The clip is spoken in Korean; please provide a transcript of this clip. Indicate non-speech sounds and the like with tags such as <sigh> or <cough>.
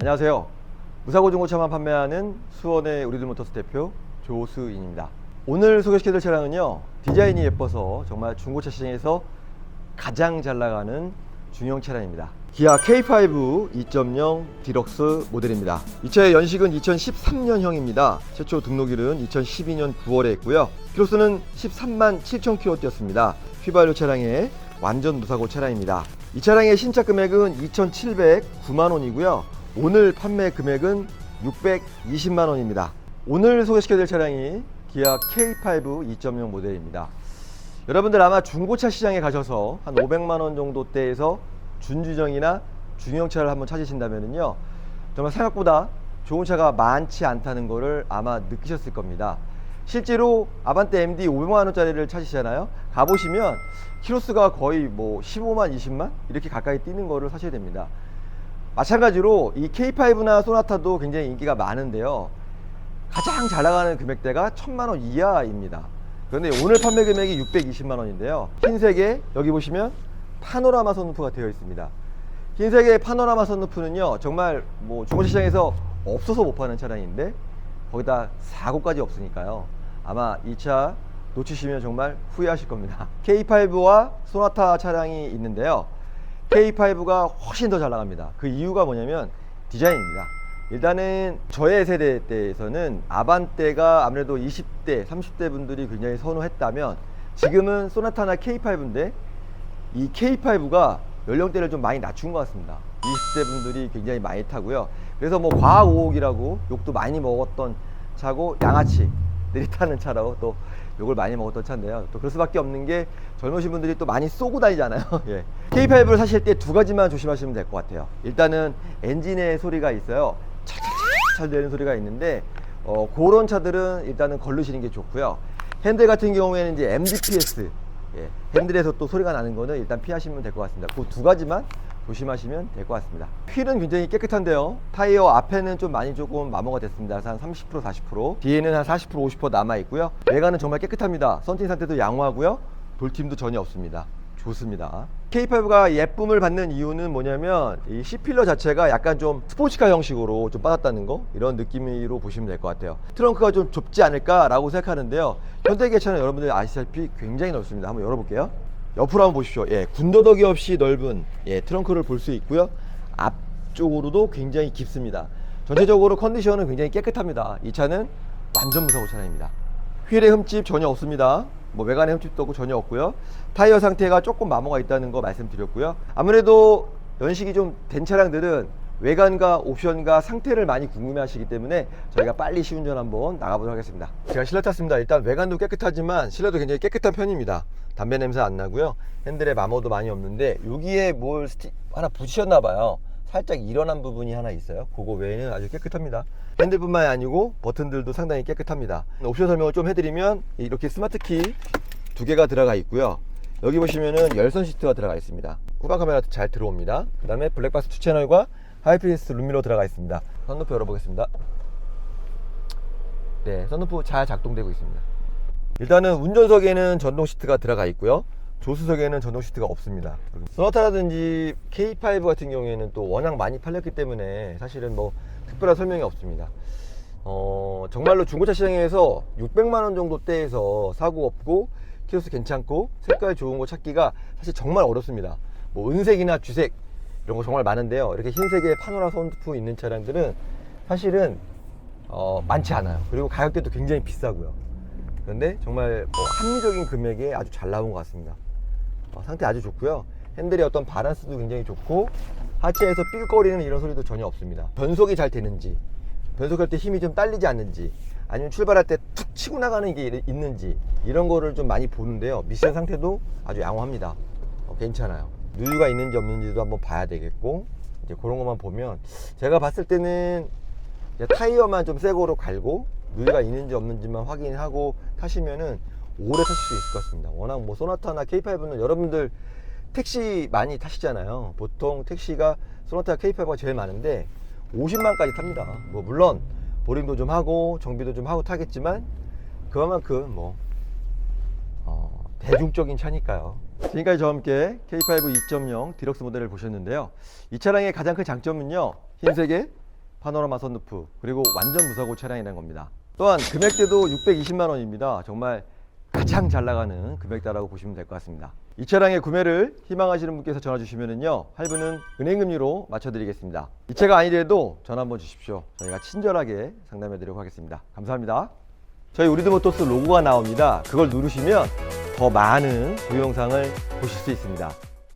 안녕하세요. 무사고 중고차만 판매하는 수원의 우리들 모터스 대표 조수인입니다. 오늘 소개시켜드릴 차량은요. 디자인이 예뻐서 정말 중고차 시장에서 가장 잘 나가는 중형 차량입니다. 기아 K5 2.0 디럭스 모델입니다. 이 차의 연식은 2013년형입니다. 최초 등록일은 2012년 9월에 했고요. 키로수는 13만 7천 킬로 뛰었습니다. 휘발유 차량의 완전 무사고 차량입니다. 이 차량의 신차 금액은 2,709만 원이고요. 오늘 판매 금액은 620만 원입니다. 오늘 소개시켜드릴 차량이 기아 K5 2.0 모델입니다. 여러분들 아마 중고차 시장에 가셔서 한 500만 원 정도대에서 준주정이나 중형차를 한번 찾으신다면요 정말 생각보다 좋은 차가 많지 않다는 것을 아마 느끼셨을 겁니다. 실제로 아반떼 MD 500만 원짜리를 찾으시잖아요. 가보시면 키로수가 거의 뭐 15만, 20만 이렇게 가까이 뛰는 거를 사셔야 됩니다. 마찬가지로 이 K5나 소나타도 굉장히 인기가 많은데요. 가장 잘 나가는 금액대가 1000만 원 이하입니다. 그런데 오늘 판매 금액이 620만 원인데요. 흰색에 여기 보시면 파노라마 선루프가 되어 있습니다. 흰색의 파노라마 선루프는요, 정말 뭐 중고차 시장에서 없어서 못 파는 차량인데 거기다 사고까지 없으니까요. 아마 이 차 놓치시면 정말 후회하실 겁니다. K5와 소나타 차량이 있는데요. K5가 훨씬 더 잘 나갑니다. 그 이유가 뭐냐면 디자인입니다. 일단은 저의 세대 때에서는 아반떼가 아무래도 20대, 30대 분들이 굉장히 선호했다면 지금은 소나타나 K5인데 이 K5가 연령대를 좀 많이 낮춘 것 같습니다. 20대 분들이 굉장히 많이 타고요. 그래서 뭐 과학 오옥이라고 욕도 많이 먹었던 차고 양아치 들이 <laughs> 타는 차라고 또 욕을 많이 먹었던 차인데요. 또 그럴 수밖에 없는 게 젊으신 분들이 또 많이 쏘고 다니잖아요. <laughs> 예. K5를 사실 때 두 가지만 조심하시면 될 것 같아요. 일단은 엔진의 소리가 있어요. 찰찰찰 되는 소리가 있는데 어, 그런 차들은 일단은 걸르시는 게 좋고요. 핸들 같은 경우에는 이제 MDPS 예, 핸들에서 또 소리가 나는 거는 일단 피하시면 될 것 같습니다. 그 두 가지만 조심하시면 될 것 같습니다. 휠은 굉장히 깨끗한데요. 타이어 앞에는 좀 많이 조금 마모가 됐습니다. 한 30% 40% 뒤에는 한 40% 50% 남아 있고요. 외관은 정말 깨끗합니다. 썬팅 상태도 양호하고요. 돌팀도 전혀 없습니다. 좋습니다. K5가 예쁨을 받는 이유는 뭐냐면 이 C필러 자체가 약간 좀 스포츠카 형식으로 좀 빠졌다는 거 이런 느낌으로 보시면 될 것 같아요. 트렁크가 좀 좁지 않을까라고 생각하는데요. 현대기차는 여러분들 아시다시피 굉장히 넓습니다. 한번 열어볼게요. 옆으로 한번 보십시오. 예, 군더더기 없이 넓은 예, 트렁크를 볼 수 있고요. 앞쪽으로도 굉장히 깊습니다. 전체적으로 컨디션은 굉장히 깨끗합니다. 이 차는 완전 무사고 차량입니다. 휠에 흠집 전혀 없습니다. 뭐 외관에 흠집도 없고 전혀 없고요. 타이어 상태가 조금 마모가 있다는 거 말씀드렸고요. 아무래도 연식이 좀 된 차량들은 외관과 옵션과 상태를 많이 궁금해 하시기 때문에 저희가 빨리 시운전 한번 나가보도록 하겠습니다. 제가 실내 탔습니다. 일단 외관도 깨끗하지만 실내도 굉장히 깨끗한 편입니다. 담배 냄새 안 나고요. 핸들에 마모도 많이 없는데 여기에 뭘 스티... 하나 붙이셨나 봐요. 살짝 일어난 부분이 하나 있어요. 그거 외에는 아주 깨끗합니다. 핸들뿐만이 아니고 버튼들도 상당히 깨끗합니다. 옵션 설명을 좀 해드리면 이렇게 스마트 키 두 개가 들어가 있고요. 여기 보시면은 열선 시트가 들어가 있습니다. 후방 카메라 잘 들어옵니다. 그 다음에 블랙박스 2 채널과 하이피니스 룸미러 들어가 있습니다. 선루프 열어보겠습니다. 네, 선루프 잘 작동되고 있습니다. 일단은 운전석에는 전동 시트가 들어가 있고요. 조수석에는 전동 시트가 없습니다. 소나타라든지 K5 같은 경우에는 또 워낙 많이 팔렸기 때문에 사실은 뭐 특별한 설명이 없습니다. 어, 정말로 중고차 시장에서 600만 원 정도 대에서 사고 없고 키로수 괜찮고 색깔 좋은 거 찾기가 사실 정말 어렵습니다. 뭐 은색이나 주색 이런 거 정말 많은데요. 이렇게 흰색의 파노라 선루프 있는 차량들은 사실은 어, 많지 않아요. 그리고 가격대도 굉장히 비싸고요. 그런데 정말 뭐 합리적인 금액에 아주 잘 나온 것 같습니다. 어, 상태 아주 좋고요. 핸들의 어떤 바란스도 굉장히 좋고 하체에서 삘거리는 이런 소리도 전혀 없습니다. 변속이 잘 되는지 변속할 때 힘이 좀 딸리지 않는지 아니면 출발할 때 툭 치고 나가는 게 있는지 이런 거를 좀 많이 보는데요. 미션 상태도 아주 양호합니다. 어, 괜찮아요. 누유가 있는지 없는지도 한번 봐야 되겠고 이제 그런 것만 보면 제가 봤을 때는 타이어만 좀 새 거로 갈고 누유가 있는지 없는지만 확인하고 타시면은 오래 타실 수 있을 것 같습니다. 워낙 뭐 소나타나 K5는 여러분들 택시 많이 타시잖아요. 보통 택시가 소나타 K5가 제일 많은데 50만까지 탑니다. 뭐 물론 보링도 좀 하고 정비도 좀 하고 타겠지만 그만큼 뭐 어, 대중적인 차니까요. 지금까지 저와 함께 K5 2.0 디럭스 모델을 보셨는데요. 이 차량의 가장 큰 장점은요. 흰색의 파노라마 선루프 그리고 완전 무사고 차량이라는 겁니다. 또한 금액대도 620만 원입니다. 정말 가장 잘 나가는 금액대라고 보시면 될 것 같습니다. 이 차량의 구매를 희망하시는 분께서 전화 주시면은요 할부는 은행 금리로 맞춰드리겠습니다. 이 차가 아니래도 전화 한번 주십시오. 저희가 친절하게 상담해드리도록 하겠습니다. 감사합니다. 저희 우리드모토스 로고가 나옵니다. 그걸 누르시면 더 많은 동영상을 보실 수 있습니다.